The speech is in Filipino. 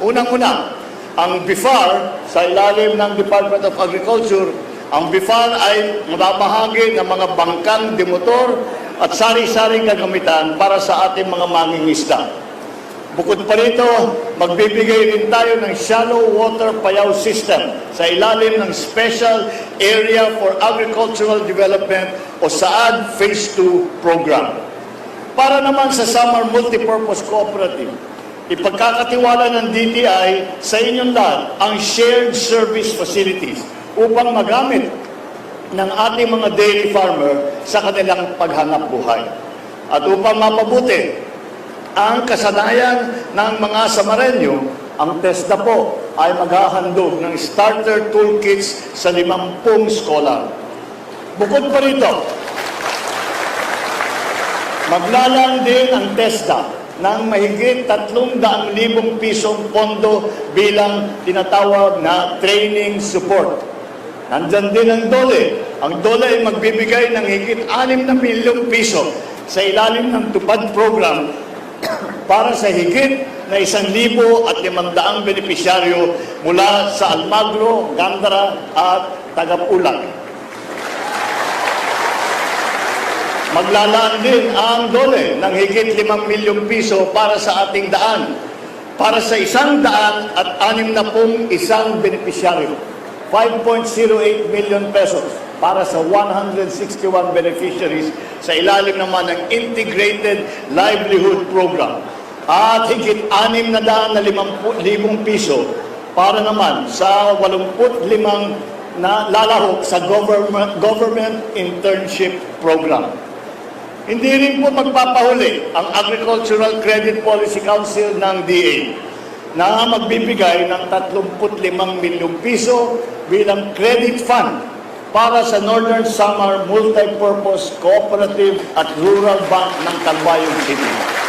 Unang-una, ang BIFAR sa ilalim ng Department of Agriculture, ang BIFAR ay mababahagi ng mga bangkang demotor at sari-saring gagamitan para sa ating mga mangingisda. Bukod pa rito, magbibigay rin tayo ng shallow water payaw system sa ilalim ng Special Area for Agricultural Development o SAAD Phase 2 program. Para naman sa Summer Multipurpose Cooperative, ipagkakatiwala ng DTI sa inyong lahat ang shared service facilities upang magamit ng ating mga dairy farmer sa kanilang paghanap buhay. At upang mapabuti ang kasanayan ng mga Samarenyo, ang TESDA po ay maghahandog ng starter toolkits sa limampung skolar. Bukod pa rito, maglalaan din ang TESDA ng mahigit 300,000 pisong pondo bilang tinatawag na training support. Nandyan din ang DOLE. Ang DOLE ay magbibigay ng higit 6 na milyong piso sa ilalim ng TUPAD program para sa higit na isang libo at limangdaang benepisyaryo mula sa Almagro, Gandara at Tagapulang. Maglalaan din ang dole ng higit 5 milyong piso para sa ating daan, para sa isang daan at anim na pong isang benepisyaryo. 5.08 million pesos para sa 161 beneficiaries sa ilalim naman ng Integrated Livelihood Program. At higit 6 na daan na 50,000 piso para naman sa 85 na lalahok sa government, government internship program. Hindi rin po magpapahuli ang Agricultural Credit Policy Council ng DA na magbibigay ng 35 milyong piso bilang credit fund para sa Northern Samar Multipurpose Cooperative at Rural Bank ng Calbayog City.